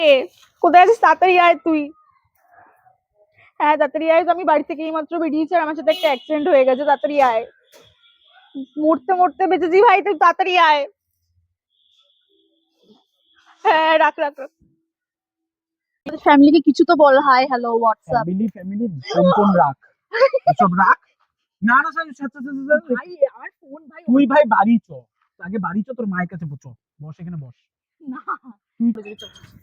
এ কোথায় আছিস? তাড়াতাড়ি আয় তুই। হ্যাঁ তাড়াতাড়ি আয়। তো আমি বাড়ি থেকে এইমাত্র বেরিয়েছি আর আমার সাথে একটা অ্যাক্সিডেন্ট হয়ে গেছে। তাড়াতাড়ি আয়। মরতে মরতে বেঁচেছি ভাই তুই তাড়াতাড়ি আয়। হ্যাঁ রাখ রাখ রাখ। ফ্যামিলিকে কিছু তো বল। Hi hello WhatsApp family family কোন কোন রাখ। এসব রাখ। না না স্যার ভাই আমার ফোন ভাই তুই ভাই বাড়ি চ। আগে বাড়ি চ তোর মায়ের কাছে চ। বস এখানে বস।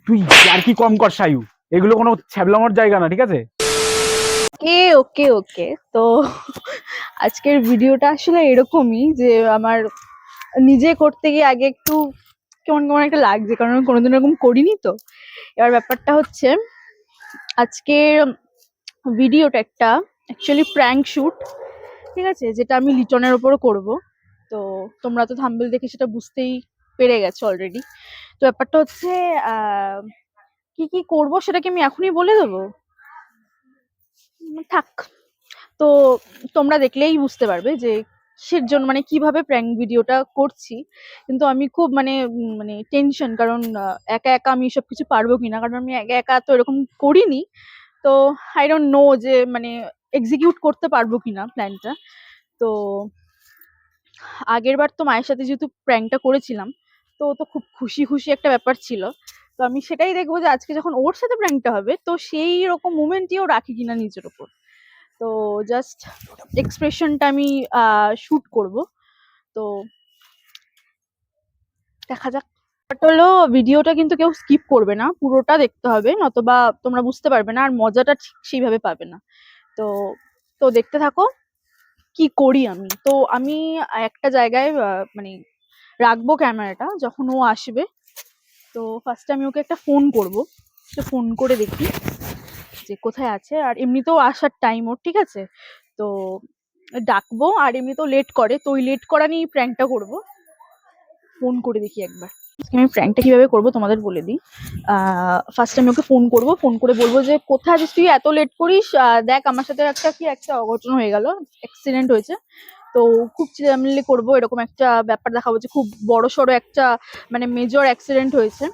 তুই আর কি কম কর সায়ু? এগুলো কোনো ছ্যাবলামর জায়গা না ঠিক আছে? ওকে ওকে ওকে। তো আজকের ভিডিওটা আসলে এরকমই যে আমার নিজে করতে গিয়ে আগে একটু কেমন কেমন একটা লাগছে কারণ আমি কোনোদিন এরকম করিনি তো। এবার ব্যাপারটা হচ্ছে আজকের ভিডিওটা একটা অ্যাকচুয়ালি প্র্যাঙ্ক শুট ঠিক আছে? যেটা আমি লিটনের ওপরও করব। তো তোমরা তো থাম্বেল দেখে সেটা বুঝতেই পেরে গেছে অলরেডি তো ব্যাপারটা হচ্ছে কি কি করব সেটা কি আমি এখনই বলে দেবো? থাক। তো তোমরা দেখলেই বুঝতে পারবে যে কিসের জন্য মানে কীভাবে প্র্যাঙ্ক ভিডিওটা করছি। কিন্তু আমি খুব মানে মানে টেনশন কারণ একা একা আমি সব কিছু পারব কিনা? কারণ আমি একা একা তো এরকম করিনি। তো আই ডোন্ট নো যে মানে এক্সিকিউট করতে পারব কিনা প্ল্যানটা তো আগের বার তো মায়ের সাথে যেহেতু প্র্যাঙ্কটা করেছিলাম তো তো খুব খুশি খুশি একটা ব্যাপার ছিল। তো আমি সেটাই দেখব যে আজকে যখন ওর সাথে প্র্যাঙ্কটা হবে, তো সেই রকম মুমেন্টই ও রাখে কিনা নিজের ওপর। তো জাস্ট এক্সপ্রেশনটা আমি শুট করব। তো দেখা যাক। হলো ভিডিওটা কিন্তু কেউ স্কিপ করবে না। পুরোটা দেখতে হবে, নতবা তোমরা বুঝতে পারবে না, আর মজাটা ঠিক সেইভাবে পাবে না। তো তো দেখতে থাকো, কি করি আমি? তো আমি একটা জায়গায় মানে রাখব ক্যামেরাটা যখন ও আসবে। তো ফার্স্টে আমি ওকে একটা ফোন করব। তো ফোন করে দেখি যে কোথায় আছে। আর এমনিতেও আসার টাইম ওর, ঠিক আছে? তো ডাকবো আর এমনিতেও লেট করে, তো ওই লেট করা নিয়েই প্র্যাঙ্কটা করব। ফোন করে দেখি একবার। আমি প্র্যাঙ্কটা কীভাবে করব তোমাদের বলে দিই। ফার্স্ট আমি ওকে ফোন করব ফোন করে বলব যে, কোথায় আছিস তুই? এত লেট করিস? দেখ, আমার সাথে একটা কি, একটা অঘটন হয়ে গেল অ্যাক্সিডেন্ট হয়েছে। তো খুব চিল্লামিল্লি করব, এরকম একটা ব্যাপার দেখাবো যে খুব বড় সড়ো একটা মানে মেজর অ্যাক্সিডেন্ট হয়েছে।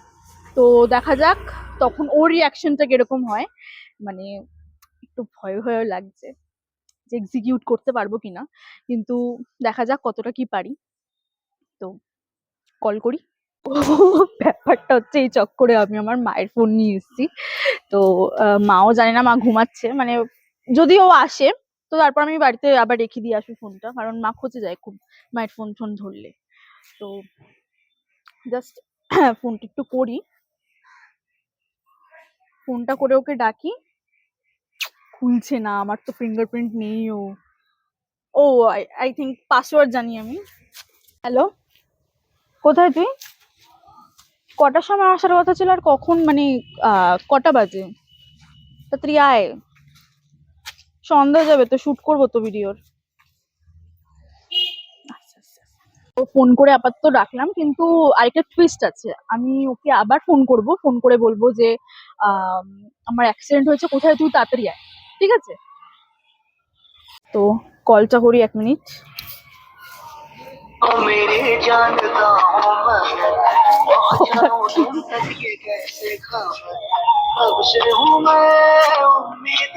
তো দেখা যাক তখন ওর রিয়াকশনটা কীরকম হয়। মানে একটু ভয় ভয় লাগছে যে এক্সিকিউট করতে পারব কিনা। কিন্তু দেখা যাক কতটা কি পারি। তো কল করি। ব্যাপারটা হচ্ছে এই চক্করে আমি আমার মায়ের ফোন নিয়ে এসেছি। তো মাও জানে না, মা ঘুমাচ্ছে। মানে যদি ও আসে তো তারপর আমি বাড়িতে আবার রেখে দিয়ে আসব ফোনটা কারণ মা খোঁজে যায় খুব মায়ের ফোন ফোন ধরলে। তো জাস্ট ফোনটা একটু করি। ফোনটা করে ওকে ডাকি। খুলছে না, আমার তো ফিঙ্গারপ্রিন্ট নেই ও। ও আই থিঙ্ক পাসওয়ার্ড জানি আমি। হ্যালো কোথায় তুই? কটার সময় আসার কথা ছিল আর কখন মানে কটা বাজে? তাড়াতাড়ি আয়। সন্ধ্যা হয়ে যাবে তো শুট করবো তো ভিডিওর ও ফোন করে আপাতত রাখলাম কিন্তু আরেকটা টুইস্ট আছে আমি ওকে আবার ফোন করব ফোন করে বলবো যে আম, আমার অ্যাক্সিডেন্ট হয়েছে কোথায় তুই তাড়াতাড়ি আয় ঠিক আছে তো কলটা করি এক মিনিট ओ मेरे जानता हूँ मैं पहुंचाऊं तुम तक ये कैसे खबर अब से हूँ मैं उम्मीद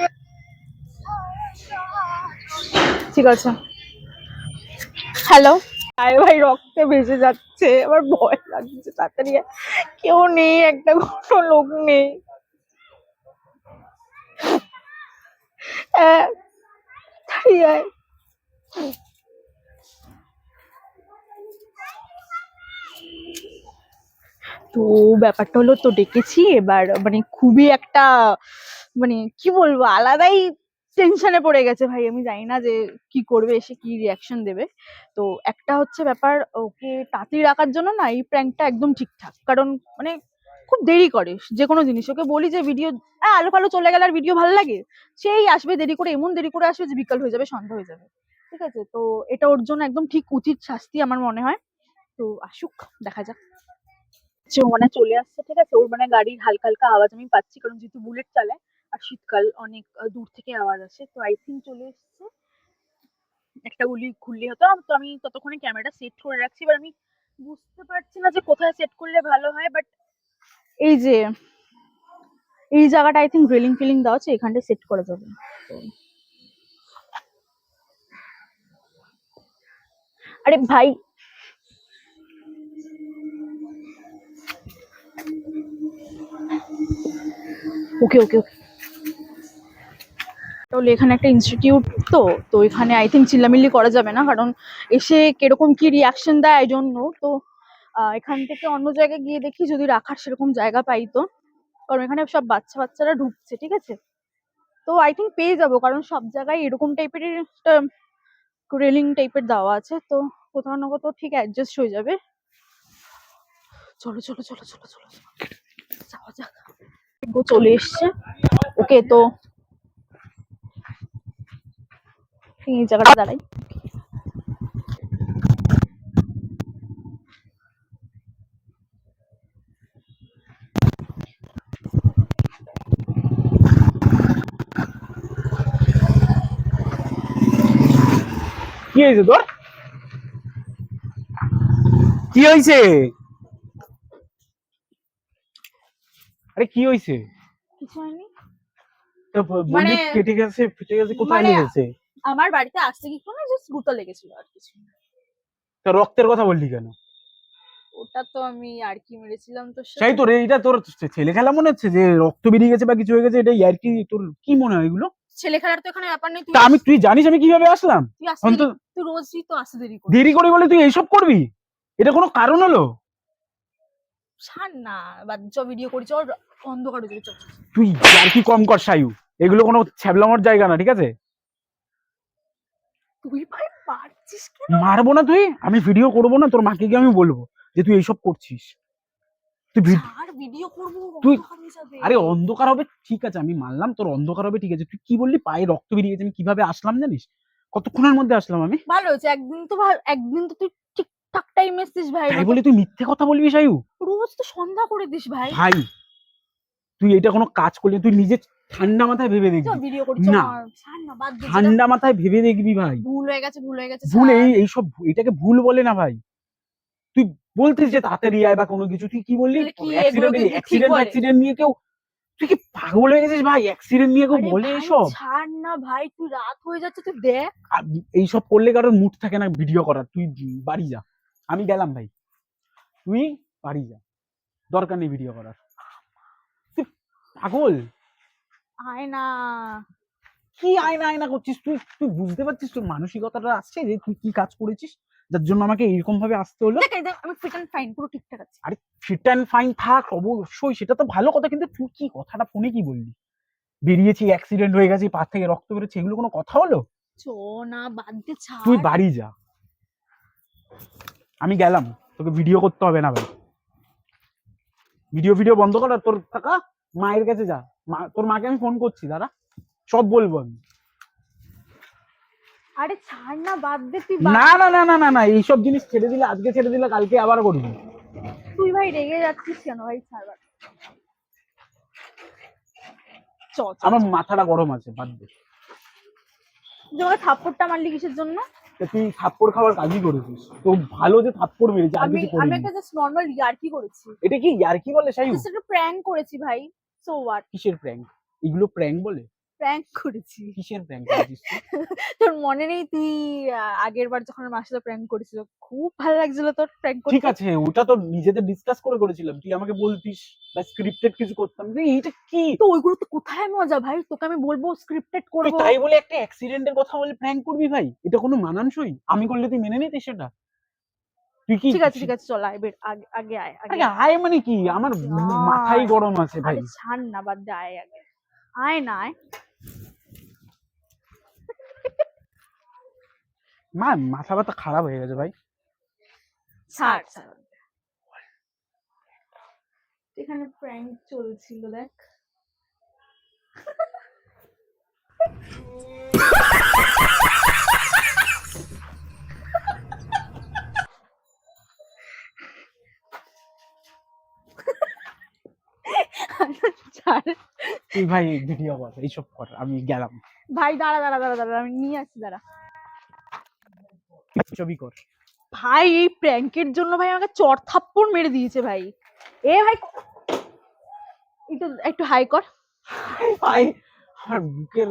ঠিক আছে। হ্যালো আরে ভাই, রক্তে ভেসে যাচ্ছে। আমার ভয় লাগছে তাড়াতাড়ি। কেউ নেই, একটা কোনো লোক নেই। তো ব্যাপারটা হলো, তো ডেকেছি। এবার মানে খুবই একটা মানে কি বলব, আলাদাই টেনশনে পড়ে গেছে ভাই, আমি জানি না যে কি করবে এসে কি রিয়াকশন দেবে। তো একটা হচ্ছে ব্যাপার, ওকে তাড়াতাড়ি রাখার জন্য না এই প্র্যাঙ্কটা একদম ঠিকঠাক। কারণ মানে খুব দেরি করে, যে কোনো জিনিস। ওকে বলি যে ভিডিও আলো ফালো চলে গেলে আর ভিডিও ভালো লাগে? সেই আসবে দেরি করে, এমন দেরি করে আসবে যে বিকাল হয়ে যাবে, সন্ধ্যা হয়ে যাবে। ঠিক আছে? তো এটা ওর জন্য একদম ঠিক উচিত শাস্তি আমার মনে হয়। তো আসুক, দেখা যাক। ও মানে চলে আসছে, ঠিক আছে? ওর মানে গাড়ির হালকা হালকা আওয়াজ আমি পাচ্ছি, কারণ যেহেতু বুলেট চালায় আর শীতকাল অনেক দূর থেকে আওয়াজ আসে। তো আই থিঙ্ক চলে এসছে। একটা গুলি খুললে হতো। তো আমি ততক্ষণে ক্যামেরাটা সেট করে রাখছি। এবার আমি বুঝতে পারছি না যে কোথায় সেট করলে ভালো হয় বাট এই যে, এই জায়গাটা আই থিঙ্ক রেলিং ফিলিং দেওয়া আছে এখানটা সেট করা যাবে। আরে ভাই! ওকে ওকে ওকে। তাহলে এখানে একটা ইনস্টিটিউট তো তো এখানে আই থিঙ্ক চিল্লামিল্লি করা যাবে না, কারণ এসে কীরকম কি রিয়াকশন দেয় এই জন্য তো এখান থেকে অন্য জায়গায় গিয়ে দেখি যদি রাখার সেরকম জায়গা পাই তো, কারণ এখানে সব বাচ্চা বাচ্চারা ঢুকছে, ঠিক আছে? তো আই থিঙ্ক পেয়ে যাব, কারণ সব জায়গায় এরকম টাইপের একটা রেলিং টাইপের দেওয়া আছে, তো কোথাও না কোথাও ঠিক অ্যাডজাস্ট হয়ে যাবে। চলো চলো চলো চলো চলো। যাওয়া যাক। চলে এসছে। ওকে, তো এই জায়গাটা দাঁড়াই। কি হয়েছে তোর? কি হয়েছে? আরে কি হয়েছে? কিছু হয়নি। মানে- কেটে গেছে ফেটে গেছে কোথায় মানে- লেগেছে আমার বাড়িতে আসতে কি কোনো জাস্ট গুঁতো লেগেছিল আর কিছু না। তো রক্তের কথা বললি কেন? ওটা তো আমি আর কি মেরেছিলাম তো সেই তোর এইটা তোর ছেলে খেলা মনে হচ্ছে যে রক্ত বেরিয়ে গেছে বা কিছু হয়ে গেছে এটা আর কি তোর কি মনে হয় এগুলো? ছেলে খেলার তো এখানে ব্যাপার নেই তুই তা আমি তুই জানিস আমি কীভাবে আসলাম? তুই আসতে অন্তত দেরি- তুই রোজই তো আসতে দেরি করিস। দেরি করে বলে তুই এইসব করবি? এটা কোনো কারণ হলো? ছাড় না বাদ বাচ্চা ভিডিও করেছে ওর অন্ধকার হয়ে যাবে তুই আর কি কম কর সায়ু? এগুলো কোনো ছ্যাবলামোর জায়গা না ঠিক আছে? তুই ভাই পারছিস কেন? মারবো না তুই? আমি ভিডিও করব না তোর মাকে গিয়ে আমি বলব যে তুই এইসব করছিস। তুই ভিডিও করব তুই-। আরে অন্ধকার হবে ঠিক আছে আমি মানলাম তোর অন্ধকার হবে ঠিক আছে। তুই কি বললি? পায়ে রক্ত বেরিয়ে গেছে আমি কীভাবে আসলাম জানিস? কতক্ষণের মধ্যে আসলাম আমি? ভালো হয়েছে একদিন তো ভালো একদিন তো তুই ঠিকঠাক টাইমে এসছিস ভাই তাই বলে তুই মিথ্যে কথা বলবি সায়ু? রোজ তো সন্ধ্যা করে দিস ভাই। ভাই তুই এটা কোনো কাজ করলি তুই নিজে ঠান্ডা মাথায় ভেবে দেখবি। ভিডিও না। ঠান্ডা মাথায় ভেবে দেখবি ভাই। ভুল হয়ে গেছে ভুল হয়ে গেছে ভুল। এই এইসব এটাকে ভুল বলে না ভাই। তুই বলতিস যে তাড়াতাড়ি আয় বা কোনো কিছু তুই কি বললি? অ্যাক্সিডেন্ট অ্যাক্সিডেন্ট নিয়ে কেউ তুই কি পাগল হয়ে গেছিস ভাই? অ্যাক্সিডেন্ট নিয়ে কেউ বলে ভাই, এইসব ছাড় না ভাই তুই রাত হয়ে যাচ্ছে তুই দেখ। আর এইসব করলে কারোর মুড থাকে না ভিডিও করার। তুই বাড়ি যা। আমি গেলাম ভাই। তুই বাড়ি যা। দরকার নেই ভিডিও করার। তুই পাগল? আয় না কি আয়না আয়না করছিস? তুই তুই বুঝতে পারছিস তোর মানসিকতাটা আসছে যে তুই কি কাজ করেছিস? যার জন্য আমাকে এরকম ভাবে আসতে হলো। দেখ আমি ফিট অ্যান্ড ফাইন পুরো ঠিকঠাক আছে। ফিট অ্যান্ড ফাইন থাক অবশ্যই সেটা তো ভালো কথা কিন্তু তুই কি কথাটা ফোনে কি বললি? বেরিয়েছি অ্যাক্সিডেন্ট হয়ে গেছে পা থেকে রক্ত বেরোচ্ছে এগুলো কোনো কথা হলো? চো না বাদ দে ছাড়। তুই বাড়ি যা। আমি গেলাম তোকে ভিডিও করতে হবে না ভাই। ভিডিও ভিডিও বন্ধ কর তোর টাকা মায়ের কাছে যা। তোর মাকে আমি ফোন করছি দাদা। সব বলব আমি। আরে ছাড় না বাদ দে তুই না না না না না না এইসব জিনিস ছেড়ে দিলে আজকে ছেড়ে দিলে কালকে আবার করবি। তুই ভাই রেগে যাচ্ছিস কেন ভাই? ছাড় বাদ আমার মাথাটা গরম আছে বাদ দে। তুই আমাকে থাপ্পড়টা মারলি কিসের জন্য? তুই থাপ্পড় খাওয়ার কাজই করেছিস। তো ভালো যে থাপ্পড় মেরেছে আমি আমি একটা জাস্ট নর্মাল ইয়ার্কি করেছি। এটা কি আর কি বলে জাস্ট একটা প্র্যাঙ্ক করেছি ভাই। সো হোয়াট কিসের প্র্যাঙ্ক এগুলো প্র্যাঙ্ক বলে? প্র্যাঙ্ক করেছি। কিসের প্র্যাঙ্ক করেছিস তোর মনে নেই তুই আগের বার যখন আমার সাথে প্র্যাঙ্ক করেছিল খুব ভালো লাগছিল তোর প্র্যাঙ্ক ঠিক করতে আছে ওটা তো নিজেদের ডিসকাস করে করেছিলাম। তুই আমাকে বলতিস বা স্ক্রিপ্টেড কিছু করতাম। যে এইটা কি? তো ওইগুলো তো কোথায় মজা ভাই? তোকে আমি বলব স্ক্রিপ্টেড করব। তাই বলে একটা অ্যাক্সিডেন্টের কথা বলে প্র্যাঙ্ক করবি ভাই? এটা কোনো মানানসই? আমি করলে তুই মেনে নিতিস সেটা? তুই কি ঠিক আছে ঠিক আছে চল আয় বের আগে আগে আয় আগে আয় মানে কি? আমার না। মাথায় গরম আছে ভাই। ছাড় না বাদ দে আয় আগে। আয় না আয়। মা মাথা ব্যথা খারাপ হয়ে গেছে ভাই। ছাড় ছাড়। এখানে প্র্যাঙ্ক চলছিল দেখ। তুই ভাই ভিডিও কর এইসব কর আমি গেলাম। ভাই দাঁড়া দাঁড়া দাঁড়া দাঁড়া আমি নিয়ে আসছি দাঁড়া। ছবি কর। ভাই এই প্র্যাঙ্কের জন্য ভাই আমাকে চর থাপ্পড় মেরে দিয়েছে ভাই। এ ভাই একটু একটু হাই কর। ভাই আমার বুকের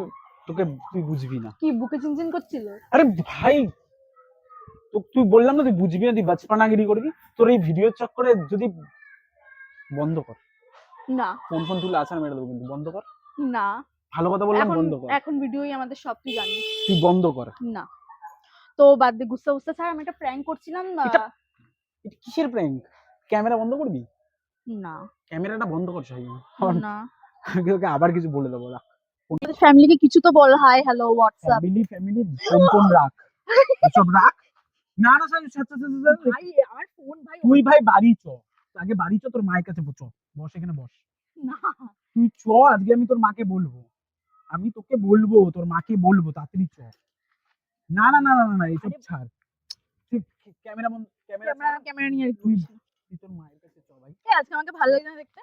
তোকে তুই বুঝবি না। কি বুকে চিনচিন করছিল? আরে ভাই তো তুই বললাম না তুই বুঝবি না তুই বাচপানাগিরি করবি। তোর এই ভিডিওর চক্করে যদি বন্ধ কর। না। ফোন ফোন তুলে মেরে দেবো কিন্তু বন্ধ কর। না। ভালো কথা বললাম বন্ধ কর। এখন ভিডিওই আমাদের সব তুই জানিস। তুই বন্ধ কর। না। তো বাদ দে গুস্সা গুস্সা ছাড় আমি একটা প্র্যাঙ্ক করছিলাম এটা- কিসের প্র্যাঙ্ক ক্যামেরা বন্ধ করবি? না। ক্যামেরাটা বন্ধ কর না। আমি ওকে আবার কিছু বলে দেবো রাখ। ফ্যামিলিকে কিছু তো বল hi hello WhatsApp family family phone phone রাখ। এসব রাখ। না না sir sir, sir, sir, sir, ভাই আমার ফোন ভাই তুই ভাই বাড়ি চ। আগে বাড়ি চ তোর মায়ের কাছে চ বস এখানে বস। না। তুই চ আজকে আমি তোর মাকে বলব। আমি তোকে বলব তোর মাকে বলব তাড়াতাড়ি চ। না না না না না, না এসব ছাড়। ক্যামেরা বন্ধ ক্যামেরা ক্যামেরা ক্যামেরা নিয়ে তুই তুই। তোর মায়ের কাছে চ ভাই। এই, আজকে আমাকে ভালো লাগে না দেখতে?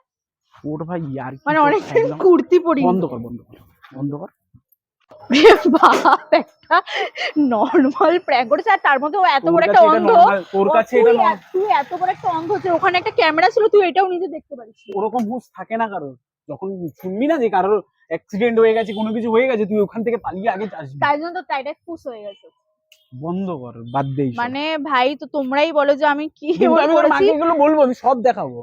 ওর ভাই ইয়ার মানে অনেক কুর্তি পরি। বন্ধ কর বন্ধ কর বন্ধ কর। বাপ একটা নর্মাল প্র্যাঙ্ক করেছে আর তার মধ্যে ও এত বড় একটা অন্ধ। তোর কাছে এটা তুই এত বড় একটা অন্ধ হচ্ছে ওখানে একটা ক্যামেরা ছিল তুই এটাও নিজে দেখতে পারিস। ওরকম হুঁশ থাকে না কারোর। যখন শুনবি না যে কারোর অ্যাক্সিডেন্ট হয়ে গেছে কোনো কিছু হয়ে গেছে তুই ওখান থেকে পালিয়ে আগে আসবি তাই জন্য তো টাইটা ফুস হয়ে গেছে। বন্ধ কর বাদ দে মানে ভাই তো তোমরাই বলো যে আমি কি এমন আমি বলব আমি সব দেখাবো।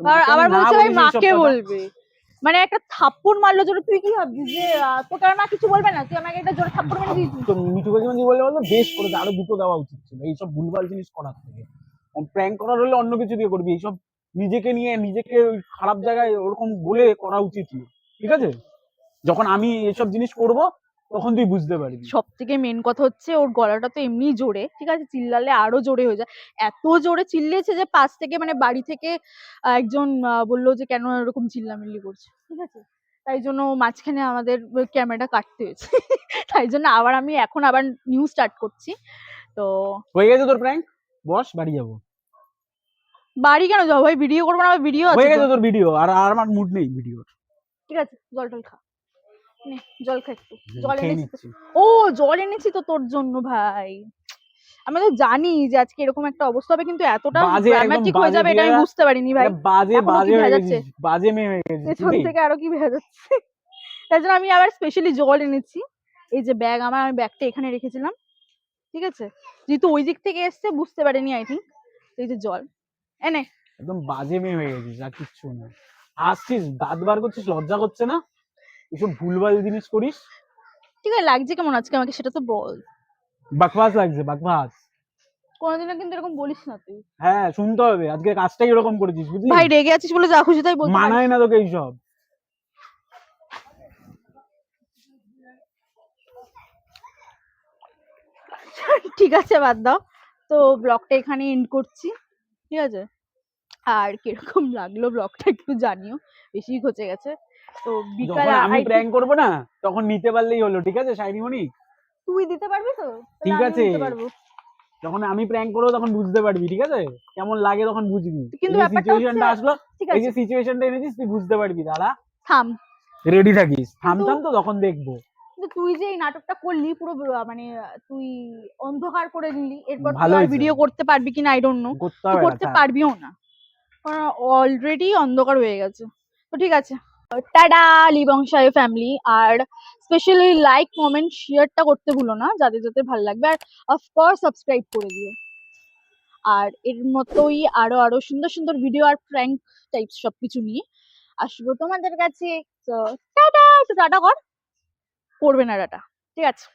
আর আবার বলছে ভাই মাকে বলবে। মানে একটা থাপ্পড় মারলো জোরে, তুই কি ভাবছিস যে তোকে আর মা কিছু বলবে না? তুই আমাকে একটা জোরে থাপ্পড় মেরে দিয়েছিস। তো মিঠু কাকিমা কি বললে বলতো? বেশ করে আরও দুটো দেওয়া উচিত ছিল, এইসব ভুলভাল জিনিস করার থেকে। প্র্যাঙ্ক করার হলে অন্য কিছু দিয়ে করবি, এইসব নিজেকে নিয়ে, নিজেকে ওই খারাপ জায়গায় ওরকম বলে করা উচিত ঠিক আছে? যখন আমি এসব জিনিস করব তখন তুই বুঝতে পারবি। সব থেকে মেন কথা হচ্ছে ওর গলাটা তো এমনি জোরে ঠিক আছে? চিল্লালে আরও জোরে হয়ে যায়। এত জোরে চিল্লেছে যে পাশ থেকে মানে বাড়ি থেকে একজন বলল যে কেন এরকম চিল্লামিল্লি করছে? ঠিক আছে? তাই জন্য মাঝখানে আমাদের ক্যামেরাটা কাটতে হয়েছে। তাই জন্য আবার আমি এখন আবার নিউ স্টার্ট করছি। তো হয়ে গেছে তোর প্র্যাঙ্ক বস বাড়ি যাব। বাড়ি কেন যাব? ভাই ভিডিও করব না? ভিডিও হয়ে গেছে তোর ভিডিও আর আর আমার মুড নেই ভিডিওর ঠিক আছে জল টল খা। নে জল খা একটু। জল এনেছি। ও জল এনেছি তো তোর জন্য ভাই। আমি তো জানি যে আজকে এরকম একটা অবস্থা হবে কিন্তু এতটা ড্রামাটিক হয়ে যাবে এটা আমি বুঝতে পারিনি ভাই। বাজে বাজে হয়ে ভেজাচ্ছে? গেছিস বাজে মেয়ে হয়ে গেছিস পেছন থেকে আরও কি ভেজা যাচ্ছে তাই জন্য আমি আবার স্পেশালি জল এনেছি। এই যে ব্যাগ আমার আমি ব্যাগটা এখানে রেখেছিলাম ঠিক আছে? যেহেতু ওই দিক থেকে এসছে বুঝতে পারিনি আই থিঙ্ক এই যে জল। এনে। একদম বাজে মেয়ে হয়ে গেছিস আর কিচ্ছু না। আসছিস দাঁত বার করছিস লজ্জা করছে না? এসব ভুলভাল জিনিস করিস। ঠিক আছে লাগছে কেমন আজকে আমাকে সেটা তো বল। বাকবাস লাগছে বাকবাস কোনোদিনও কিন্তু এরকম বলিস না তুই। হ্যাঁ শুনতে হবে আজকে কাজটাই এরকম করেছিস বুঝলি? ভাই রেগে আছিস বলে যা খুশি তাই বল। মানায় না তোকে এইসব। ঠিক আছে বাদ দাও। তো ব্লগটা এখানে এন্ড করছি। ঠিক আছে? আর কীরকম লাগল ব্লগটা একটু জানিও বেশি ঘচে গেছে। তো বিকাল আমি প্র্যাঙ্ক করব না তখন নিতে পারলেই হলো ঠিক আছে শাইনিমণি? তুই দিতে পারবি তো? ঠিক আছে। যখন আমি প্র্যাঙ্ক করব তখন বুঝতে পারবি ঠিক আছে? কেমন লাগে তখন বুঝবি। কিন্তু সিচুয়েশনটা আসলো এই যে সিচুয়েশনটা এনেছিস তুই বুঝতে পারবি দাঁড়া। থাম। রেডি থাকিস। থামতাম তো তখন দেখব। কিন্তু তুই যে এই নাটকটা করলি পুরো মানে তুই অন্ধকার করে দিলি এরপর। ভিডিও করতে পারবি কিনা আই ডোন্ট নো করতে পারবিও না। অলরেডি অন্ধকার হয়ে গেছে। তো ঠিক আছে। টাডা লিবংশায় ফ্যামিলি আর স্পেশালি লাইক কমেন্ট শেয়ারটা করতে ভুলো না, যাদের যাদের ভালো লাগবে। আর অফকোর্স সাবস্ক্রাইব করে দিও। আর এর মতোই আরও আরও সুন্দর সুন্দর ভিডিও আর প্র্যাঙ্ক টাইপস সবকিছু নিয়ে আসব তোমাদের কাছে। তো টাটা একটু টাটা কর। করবে না টাটা। ঠিক আছে।